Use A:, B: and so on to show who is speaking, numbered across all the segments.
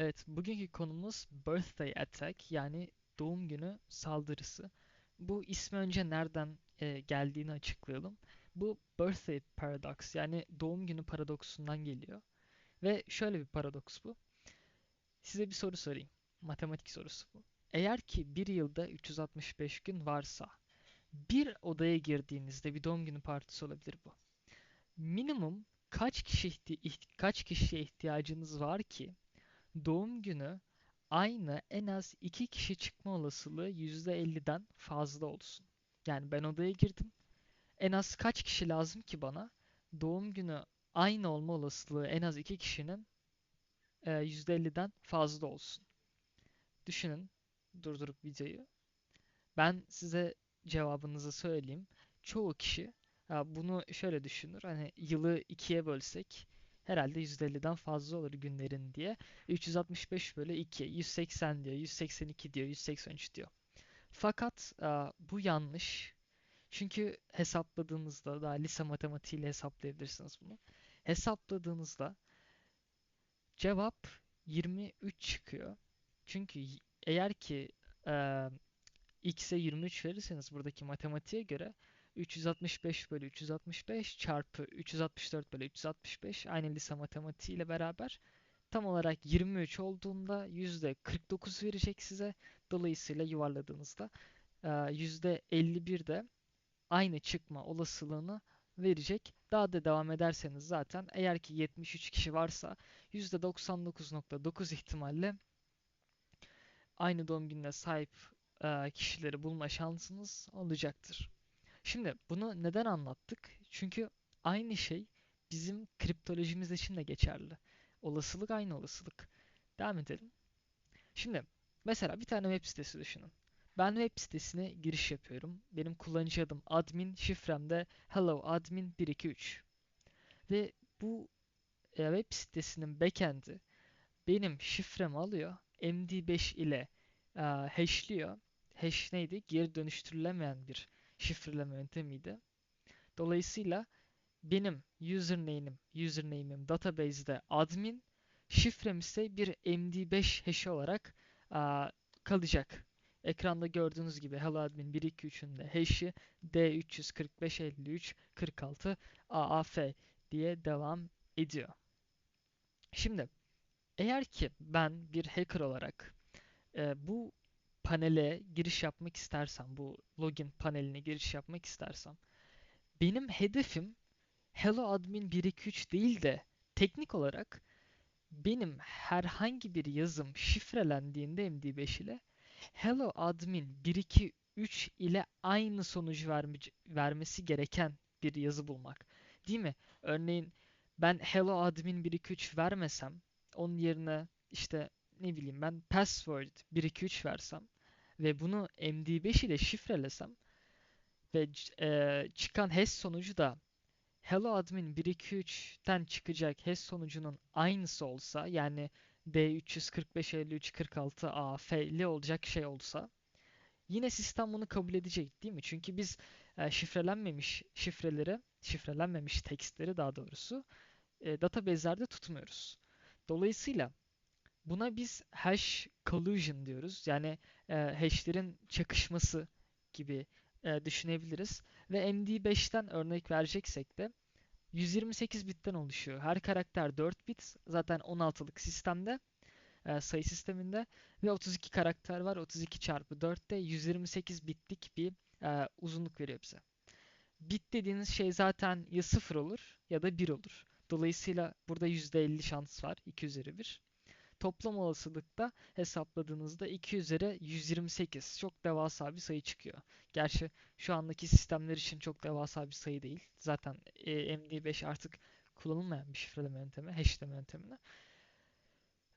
A: Evet, bugünkü konumuz Birthday Attack yani doğum günü saldırısı. Bu ismi önce nereden e, geldiğini açıklayalım. Bu Birthday Paradox yani doğum günü paradoksundan geliyor. Ve şöyle bir paradoks bu. Size bir soru sorayım. Matematik sorusu bu. Eğer ki bir yılda 365 gün varsa bir odaya girdiğinizde bir doğum günü partisi olabilir bu. Minimum kaç kişi kaç kişiye ihtiyacınız var ki Doğum günü aynı en az 2 kişi çıkma olasılığı %50'den fazla olsun. Yani ben odaya girdim. En az kaç kişi lazım ki bana? Doğum günü aynı olma olasılığı en az 2 kişinin e, %50'den fazla olsun. Düşünün, durdurup videoyu. Ben size cevabınızı söyleyeyim. Çoğu kişi bunu şöyle düşünür. Hani yılı ikiye bölsek herhalde %50'den fazla olur günlerin diye. 365 bölü 2, 180 diyor, 182 diyor, 183 diyor. Fakat e, bu yanlış. Çünkü hesapladığınızda daha lise matematiğiyle hesaplayabilirsiniz bunu. Hesapladığınızda cevap 23 çıkıyor. Çünkü eğer ki e, x'e 23 verirseniz buradaki matematiğe göre 365 bölü 365 çarpı 364 bölü 365 aynı lise matematiği ile beraber tam olarak 23 olduğunda %49 verecek size. Dolayısıyla yuvarladığınızda %51 de aynı çıkma olasılığını verecek. Daha da devam ederseniz zaten eğer ki 73 kişi varsa %99.9 ihtimalle aynı doğum gününe sahip kişileri bulma şansınız olacaktır. Şimdi bunu neden anlattık? Çünkü aynı şey bizim kriptolojimiz için de geçerli. Olasılık aynı olasılık. Devam edelim. Şimdi mesela bir tane web sitesi düşünün. Ben web sitesine giriş yapıyorum. Benim kullanıcı adım admin, şifrem de hello admin 123. Ve bu e, web sitesinin backend'i benim şifremi alıyor. MD5 ile e, hashliyor. Hash neydi? Geri dönüştürülemeyen bir şifreleme yöntemiydi. Dolayısıyla benim username'im, username'im database'de admin, şifrem ise bir MD5 hash olarak a, kalacak. Ekranda gördüğünüz gibi hello admin 123'ün de hash'i D3455346 AAF diye devam ediyor. Şimdi eğer ki ben bir hacker olarak e, bu panele giriş yapmak istersem, bu login paneline giriş yapmak istersem, benim hedefim hello admin 123 değil de teknik olarak benim herhangi bir yazım şifrelendiğinde MD5 ile hello admin 123 ile aynı sonucu verme, vermesi gereken bir yazı bulmak. Değil mi? Örneğin ben hello admin 123 vermesem onun yerine işte ne bileyim ben password 123 versem ve bunu MD5 ile şifrelesem ve e, çıkan hash sonucu da hello admin 123'ten çıkacak hash sonucunun aynısı olsa yani D3455346 AF'li olacak şey olsa yine sistem bunu kabul edecek değil mi? Çünkü biz e, şifrelenmemiş şifreleri, şifrelenmemiş tekstleri daha doğrusu e, database'lerde tutmuyoruz. Dolayısıyla Buna biz hash collusion diyoruz. Yani e, hashlerin çakışması gibi e, düşünebiliriz. Ve MD5'ten örnek vereceksek de 128 bitten oluşuyor. Her karakter 4 bit. Zaten 16'lık sistemde e, sayı sisteminde ve 32 karakter var. 32 çarpı 4 de 128 bitlik bir e, uzunluk veriyor bize. Bit dediğiniz şey zaten ya 0 olur ya da 1 olur. Dolayısıyla burada %50 şans var. 2 üzeri 1 toplam olasılıkta hesapladığınızda 2 üzeri 128. Çok devasa bir sayı çıkıyor. Gerçi şu andaki sistemler için çok devasa bir sayı değil. Zaten e, MD5 artık kullanılmayan bir şifreleme yöntemi, hashleme yöntemini.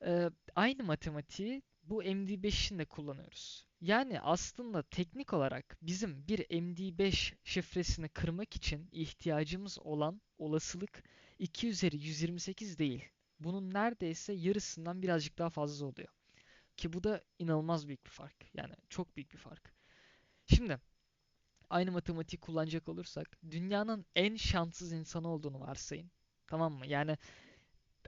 A: E, aynı matematiği bu MD5 için de kullanıyoruz. Yani aslında teknik olarak bizim bir MD5 şifresini kırmak için ihtiyacımız olan olasılık 2 üzeri 128 değil bunun neredeyse yarısından birazcık daha fazla oluyor. Ki bu da inanılmaz büyük bir fark. Yani çok büyük bir fark. Şimdi aynı matematiği kullanacak olursak dünyanın en şanssız insanı olduğunu varsayın. Tamam mı? Yani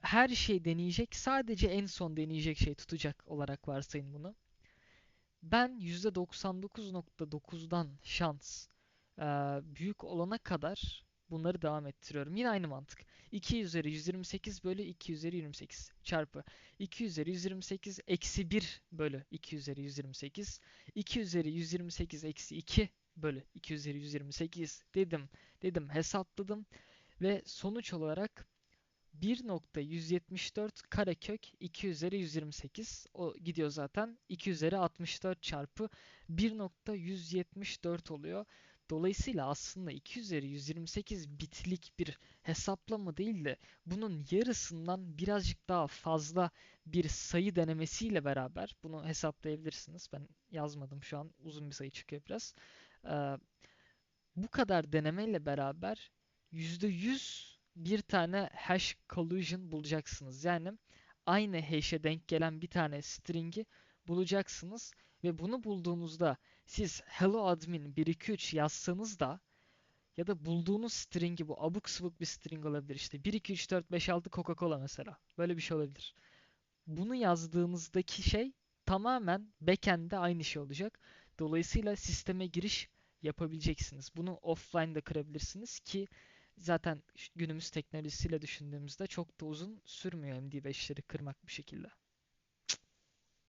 A: her şey deneyecek. Sadece en son deneyecek şey tutacak olarak varsayın bunu. Ben %99.9'dan şans büyük olana kadar bunları devam ettiriyorum. Yine aynı mantık. 2 üzeri 128 bölü 2 üzeri 28 çarpı 2 üzeri 128 eksi 1 bölü 2 üzeri 128 2 üzeri 128 eksi 2 bölü 2 üzeri 128 dedim dedim hesapladım ve sonuç olarak 1.174 karekök 2 üzeri 128 o gidiyor zaten 2 üzeri 64 çarpı 1.174 oluyor. Dolayısıyla aslında 2 üzeri 128 bitlik bir hesaplama değil de bunun yarısından birazcık daha fazla bir sayı denemesiyle beraber bunu hesaplayabilirsiniz. Ben yazmadım şu an uzun bir sayı çıkıyor biraz. Ee, bu kadar denemeyle beraber %100 bir tane hash collision bulacaksınız. Yani aynı hash'e denk gelen bir tane string'i bulacaksınız ve bunu bulduğunuzda siz hello admin 123 yazsanız da ya da bulduğunuz string'i bu abuk subuk bir string olabilir işte 1 2 3 4 5 6 Coca-Cola mesela. Böyle bir şey olabilir. Bunu yazdığınızdaki şey tamamen backend'de aynı şey olacak. Dolayısıyla sisteme giriş yapabileceksiniz. Bunu offline de kırabilirsiniz ki zaten günümüz teknolojisiyle düşündüğümüzde çok da uzun sürmüyor MD5'leri kırmak bir şekilde.